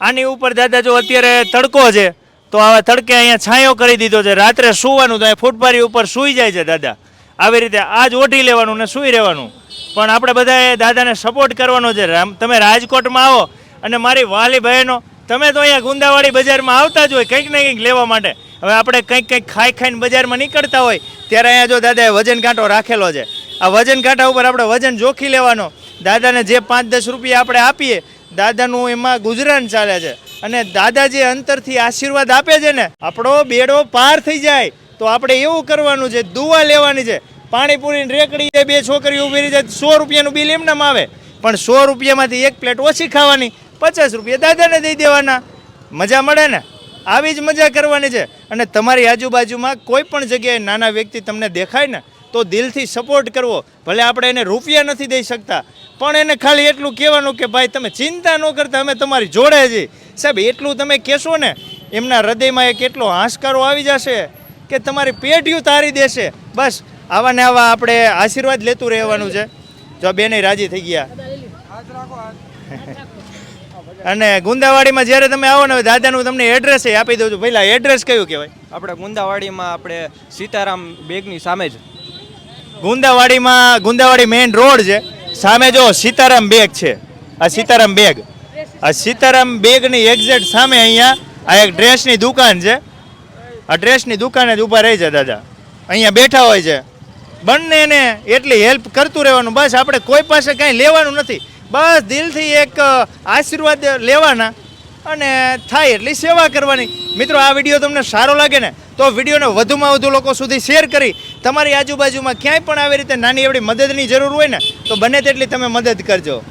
આની ઉપર દાદા જો અત્યારે તડકો છે, તો આવા તડકે અહીંયા છાંયો કરી દીધો છે. રાત્રે સૂવાનું તો અહીંયા ફૂટપારી ઉપર સૂઈ જાય છે દાદા. આવી રીતે આજ ઓઢી લેવાનું ને સૂઈ રહેવાનું. પણ આપણે બધાએ દાદાને સપોર્ટ કરવાનો છે. રામ, તમે રાજકોટમાં આવો અને મારી વાલી બહેનો, તમે તો અહીંયા ગુંદાવાડી બજારમાં આવતા જ હોય, કંઈક ને કંઈક લેવા માટે. હવે આપણે કંઈક કંઈક ખાઈ ખાઈને બજારમાં નીકળતા હોય, ત્યારે અહીંયા જો દાદાએ વજન કાંટો રાખેલો છે. આ વજન કાંટા ઉપર આપણે વજન જોખી લેવાનો. દાદાને જે પાંચ દસ રૂપિયા આપણે આપીએ દાદાનું એમાં ગુજરાન ચાલે છે. અને દાદા જે અંતરથી આશીર્વાદ આપે છે ને, આપણો બેડો પાર થઈ જાય. તો આપણે એવું કરવાનું છે, દુવા લેવાની છે. પાણીપુરીની રેકડી બે છોકરીઓ ઊભી રહી જાય સો રૂપિયાનું બિલ એમનામ આવે પણ સો રૂપિયામાંથી એક પ્લેટ ઓછી ખાવાની, પચાસ રૂપિયા દાદાને દઈ દેવાના. મજા મળે ને? આવી જ મજા કરવાની છે. અને તમારી આજુબાજુમાં કોઈ પણ જગ્યાએ નાના વ્યક્તિ તમને દેખાય ને તો દિલથી સપોર્ટ કરવો. ભલે આપણે એને રૂપિયા નથી દઈ શકતા પણ એને ખાલી એટલું કહેવાનું કે ભાઈ તમે ચિંતા ન કરતા અમે તમારી જોડે છીએ. સાહેબ એટલું તમે કહેશો ને એમના હૃદયમાં એક એટલો હાશકારો આવી જશે કે તમારી પેઢીઓ તારી દેશે. બસ આવા ને આવા આપણે આશીર્વાદ લેતું રહેવાનું છે. જો બેને રાજી થઈ ગયા. અને ગુંદાવાડીમાં જ્યારે તમે આવો ને દાદાનું તમને એડ્રેસ આપી દઉં છું. પહેલાં એડ્રેસ કયું કહેવાય? આપણે ગુંદાવાડીમાં આપણે સીતારામ બેગની સામે જ ગુંદાવાડીમાં ગુંદાવાડી મેઇન રોડ છે. સામે જો સીતારામ બેગ છે. આ સીતારામ બેગ. આ સીતારામ બેગની એક્ઝેક્ટ સામે અહીંયા આ એક ડ્રેસની દુકાન છે. આ ડ્રેસની દુકાને જ ઊભા રહી છે દાદા. અહીંયા બેઠા હોય છે. બંનેને એટલી હેલ્પ કરતું રહેવાનું. બસ આપણે કોઈ પાસે કાંઈ લેવાનું નથી. બસ દિલથી એક આશીર્વાદ લેવાના અને થાય એટલી સેવા કરવાની. મિત્રો, આ વીડિયો તમને સારો લાગે ને તો વિડીયોને વધુમાં વધુ લોકો સુધી શેર કરી તમારી આજુબાજુમાં ક્યાંય પણ આવી રીતે નાની એવડી મદદની જરૂર હોય ને, તો બને તેટલી તમે મદદ કરજો.